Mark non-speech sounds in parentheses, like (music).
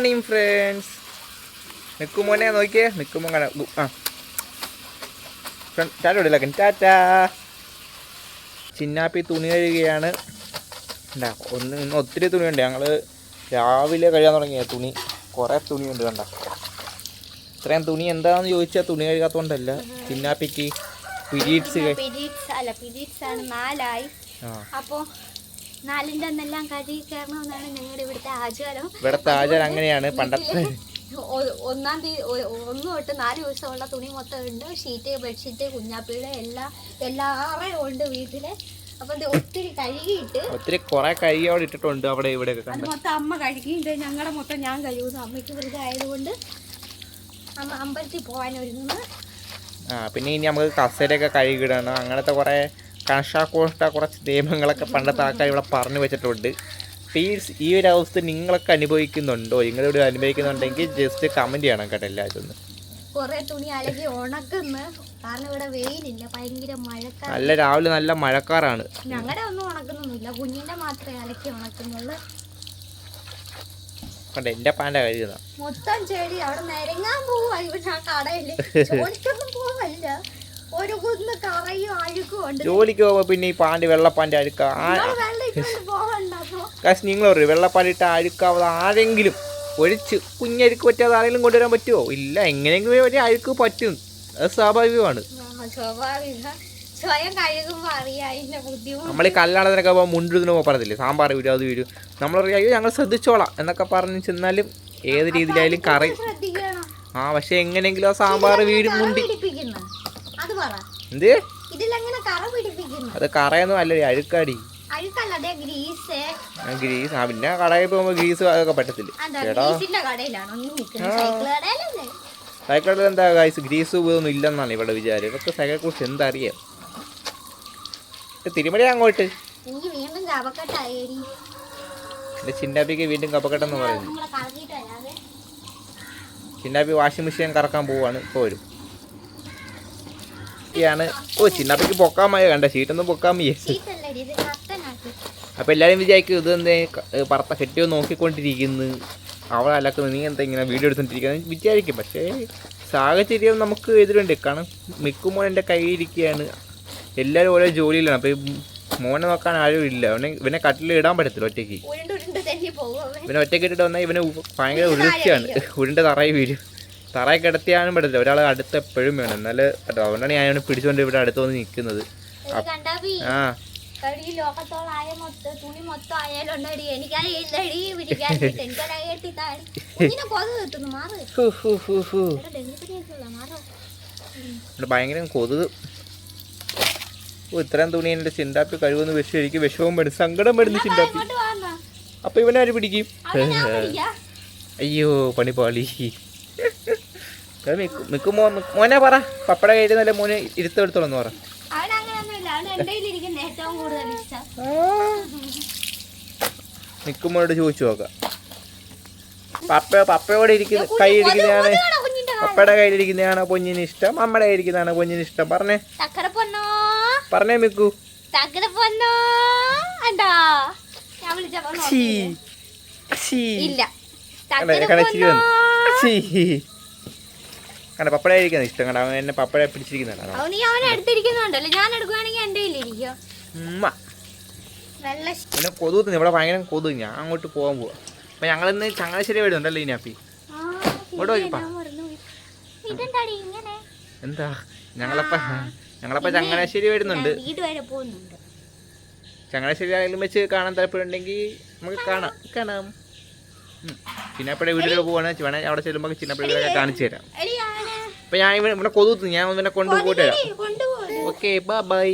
Morning friends നിൽക്കുമോനെ നോക്കിയേ. നിക്കുമോ കാണാ. ആ. ടാറ്റ ഇടില്ല ടാറ്റാ ചിന്നാപ്പി തുണി കഴുകുകയാണ് ഉണ്ടാ ഒന്ന് ഇന്ന് ഒത്തിരി തുണിയുണ്ട്. ഞങ്ങൾ രാവിലെ കഴുകാൻ തുടങ്ങിയ തുണി. കുറേ തുണിയുണ്ട് കണ്ട. ഇത്രയും തുണി എന്താണെന്ന് ചോദിച്ചാൽ തുണി കഴുകാത്തോണ്ടല്ല. ചിന്നാപ്പിക്ക് പിരീഡ്സ് അല്ല പിരീഡ്സ് ആണ് നാലായി. ആ. അന്നെല്ലാം കഴുകി കയറണമെന്നാണ് ഞങ്ങളുടെ ഇവിടുത്തെ ആചാരം. ഇവിടുത്തെ ആചാരം അങ്ങനെയാണ് പണ്ടത്തെ. ഒന്നാം തീയതി ഒന്ന് തൊട്ട് നാല് ദിവസമുള്ള തുണി മൊത്തം ഉണ്ട്. ഷീറ്റ് ബെഡ്ഷീറ്റ് കുഞ്ഞാപ്പിയുടെ എല്ലാം എല്ലാവരും ഉണ്ട് വീട്ടിൽ. അപ്പൊ ഒത്തിരി കഴുകിയിട്ട് ഒത്തിരി കുറെ കഴുകി അവിടെ ഇട്ടിട്ടുണ്ട് അവിടെ ഇവിടെ മൊത്തം അമ്മ കഴുകിയിട്ട് ഞങ്ങളുടെ മൊത്തം ഞാൻ കഴുകുന്നു. അമ്മയ്ക്ക് വെറുതെ ആയതുകൊണ്ട് അമ്മ അമ്പലത്തിൽ പോകാൻ ഒരുങ്ങുന്നു ആ പിന്നെ ഇനി നമുക്ക് കസേരയൊക്കെ കഴുകിടണം അങ്ങനത്തെ കുറേ കണഷാക്കോഷ്ട കുറച്ച് നിയമങ്ങളൊക്കെ പണ്ടത്തെ ആൾക്കാർ ഇവിടെ പറഞ്ഞു വെച്ചിട്ടുണ്ട്. പ്ലീസ് ഈ ഒരു അവസ്ഥ നിങ്ങളൊക്കെ അനുഭവിക്കുന്നുണ്ടോ? നിങ്ങളിവിടെ അനുഭവിക്കുന്നുണ്ടെങ്കിൽ ജസ്റ്റ് കമന്റ് ചെയ്യണം കേട്ടോ എല്ലാവരും കുറേ തുണി അലകി ഉണക്കുന്നു. കാരണം ഇവിടെ വെയിലില്ല ഭയങ്കര മഴക്കാർ നല്ല രാവിലെ നല്ല മഴക്കാറാണ്. ഞങ്ങളുടെ ഒന്നും ഉണക്കുന്നൊന്നുമില്ല. കുഞ്ഞിന്റെ മാത്രമേ അലക്കി ഉണക്കുന്നുള്ളൂ. കണ്ട എന്റെ പാന്റെ കഴുകുന്ന. മൊത്തം ചെടി അവിടെ നിരങ്ങാൻ പോവാ ഇവിടെ ആ കടയിൽ. (laughs) ജോലിക്കൊന്നും പോവല്ല. ഒരു കുന്ന് കറയും അഴുക്കും ഉണ്ട്. ജോലിക്ക് പോകുമ്പോ പിന്നെ ഈ പാന്റെ വെള്ളപ്പാന്റെ അഴുക്ക. കാശ് നിങ്ങൾ പറയും വെള്ളപ്പാന്റെ ഇട്ട് അഴുക്കാവാതെ ആരെങ്കിലും ഒഴിച്ച് കുഞ്ഞഴുക്ക് പറ്റാതെ ആരെങ്കിലും കൊണ്ടുവരാൻ പറ്റുമോ ഇല്ല എങ്ങനെയെങ്കിലും ഒരു അഴുക്ക് പറ്റും. അത് സ്വാഭാവികമാണ്. നമ്മൾ ഈ കല്യാണത്തിനൊക്കെ പോകുമ്പോൾ മുണ്ടിന് പറഞ്ഞില്ലേ സാമ്പാർ വീഴും അത് വീഴും നമ്മൾ പറയും അയ്യോ ഞങ്ങൾ ശ്രദ്ധിച്ചോളാം എന്നൊക്കെ പറഞ്ഞ് ചെന്നാലും ഏത് രീതിയിലായാലും കറി ആ പക്ഷെ എങ്ങനെയെങ്കിലും ആ സാമ്പാർ വീഴും മുണ്ടി. എന്ത്? അത് കറയൊന്നും അല്ല അഴുക്കാടി. ഗ്രീസ്. ആ പിന്നെ കടയിൽ പോകുമ്പോ ഗ്രീസ് അതൊക്കെ പറ്റത്തില്ല. ചേട്ടാ. സൈക്കിൾ കടയിൽ എന്താ ഗൈസ് ഗ്രീസ് പോയൊന്നും ഇല്ലെന്നാണ് ഇവിടെ വിചാരം. ഇവർക്ക് സൈക്കിളെ കുറിച്ച് എന്തറിയാം? തിരുമല അങ്ങോട്ട്. എന്റെ ചിന്നാപ്പിക്ക് വീണ്ടും കപ്പക്കെട്ടെന്ന് പറയുന്നു. ചിന്നാപ്പി വാഷിംഗ് മെഷീൻ കറക്കാൻ പോവാണ്. ഇപ്പോൾ വരും. ാണ് ഓ ചിന്നപ്പയ്ക്ക് പൊക്കാൻ മയ കണ്ട ഷീറ്റൊന്നും പൊക്കാൻ കത്തനാക്കി അപ്പോൾ എല്ലാവരും വിചാരിക്കും ഇത് എന്തേ പറത്ത കെട്ടിയോ നോക്കിക്കൊണ്ടിരിക്കുന്നു. അവളെ അലക്കുന്നു. നീ എന്താ ഇങ്ങനെ വീഡിയോ എടുത്തോണ്ടിരിക്കുന്നത് വിചാരിക്കും. പക്ഷേ സാഹചര്യം നമുക്ക് എതിരുണ്ട്. കാരണം മിക്കും മോൻ എന്റെ കയ്യിലിരിക്കുകയാണ് എല്ലാവരും ഓരോ ജോലിയിലാണ്. അപ്പോൾ മോനെ നോക്കാൻ ആരും ഇല്ല. അവനെ ഇവനെ കട്ടിൽ ഇടാൻ പറ്റത്തില്ല ഒറ്റയ്ക്ക്. ഇവനെ ഒറ്റയ്ക്ക് ഇട്ടിട്ട് വന്നാൽ ഇവന് ഭയങ്കര ഉരുളിച്ചാണ് ഉരുണ്ട് തറയിൽ വീഴും. തറയിൽ കിടത്തിയാലും പറ്റത്തില്ല. ഒരാൾ അടുത്ത് എപ്പോഴും വേണം. എന്നാൽ പറ്റും അതുകൊണ്ടാണ് ഞാൻ അവനെ പിടിച്ചുകൊണ്ട് ഇവിടെ അടുത്ത് വന്ന് നിൽക്കുന്നത്. ആ. ഈ മൊത്തം തുണി മൊത്തം എനിക്കറിയില്ലടി പിടിക്കാനായിട്ട് താഴെ കൊതു കിട്ടുന്നു മാറ്. ഭയങ്കര കൊതുക് ഓ ഇത്രയും തുണി എന്റെ ചിന്താപ്പി കഴിവെന്ന് വിഷം എനിക്ക് വിഷവും പെടും സങ്കടം പെടുന്നു ചിന്താപ്പി. അപ്പൊ ഇവനാര് പിടിക്കും? അയ്യോ പണിപ്പാളി മിക്കു മിക്കു മോ മോനെ പറ. പപ്പട കഴിയുന്നല്ലേ മോനെ ഇരുത്തെടുത്തോളന്ന് പറ. മിക്കുമോട് ചോദിച്ചു നോക്കാം. പപ്പ പപ്പയോടെ ഇരിക്കുന്ന കൈ ഇരിക്കുന്നതാണ്? പപ്പയുടെ കയ്യിലിരിക്കുന്നതാണോ പൊന്നിന് ഇഷ്ടം. അമ്മയുടെ കയ്യിരിക്കുന്നതാണോ പൊന്നിന് ഇഷ്ടം. പറഞ്ഞേ. പറഞ്ഞേ മിക്കു. ഇല്ല. വന്നു. കണ്ട പപ്പട കഴിക്കുന്ന ഇഷ്ടം കണ്ട? അവൻ എന്നെ പപ്പട പിടിച്ചിരിക്കുന്നതാണ്. നീ അവനെ എടുത്തിരിക്കുന്നുണ്ടല്ലോ. ഞാൻ എന്റെ കയ്യിലിരിക്കോ പിന്നെ കൊതുകുന്നു ഇവിടെ ഭയങ്കര കൊതു ഞാൻ അങ്ങോട്ട് പോകാൻ പോവാ. അപ്പൊ ഞങ്ങൾ ഇന്ന് ചങ്ങനാശ്ശേരി വരുന്നുണ്ടല്ലോ ഇനാപ്പി ഇങ്ങോട്ട് നോക്കിപ്പാ. എന്താ? ഞങ്ങളപ്പ ഞങ്ങളപ്പ ചങ്ങനാശ്ശേരി വരുന്നുണ്ട് ചങ്ങനാശ്ശേരി ആയാലും വെച്ച് കാണാൻ താല്പര്യമുണ്ടെങ്കിൽ നമുക്ക് കാണാം. കാണാം. ചിന്നപ്പഴ വീട്ടിലൊക്കെ പോവാണ്. വേണേ അവിടെ ചെല്ലുമ്പോൾ ചിന്നപ്പഴ വീടൊക്കെ കാണിച്ചു തരാം. അപ്പൊ ഞാൻ ഇവിടെ കൊതുത്തു ഞാൻ ഇവനെ കൊണ്ടുപോയിട്ട് വരാം. Okay bye